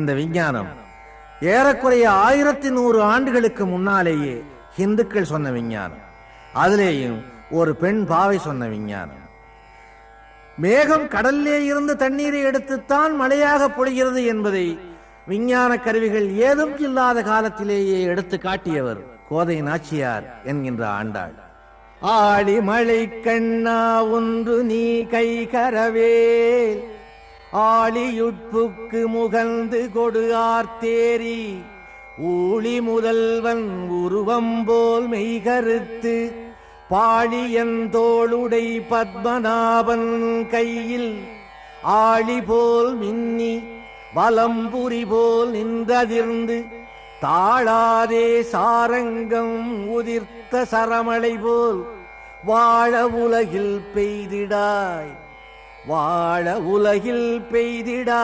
இந்த விஞ்ஞானம். ஏறக்குறைய ஆயிரத்தி நூறு ஆண்டுகளுக்கு முன்னாலேயே இந்துக்கள் சொன்ன விஞ்ஞானம். அதிலேயும் ஒரு பெண் பாவை சொன்ன விஞ்ஞானம். மேகம் கடல்லே இருந்து தண்ணீரை எடுத்துத்தான் மழையாக பொழிகிறது என்பதை விஞ்ஞான கருவிகள் ஏதும் இல்லாத காலத்திலேயே எடுத்து காட்டியவர் கோதை நாச்சியார் என்கின்ற ஆண்டாள். ஆடி மழை கண்ணா ஒன்று நீ கை கரவேல் ஆளியுட்புக்கு முகந்து கொடு ஆர்த்தேரி. ஊழி முதல்வன் உருவம் போல் மெய்கருத்து. பாழியந்தோளுடை பத்மநாபன் கையில். ஆழி போல் மின்னி வலம்புரி போல் நின்றதிர்ந்து. தாழாதே சாரங்கம் உதிர்த்த சரமழை போல் வாழ உலகில் பெய்திடாய். வாழ உலகில் பெய்திடா.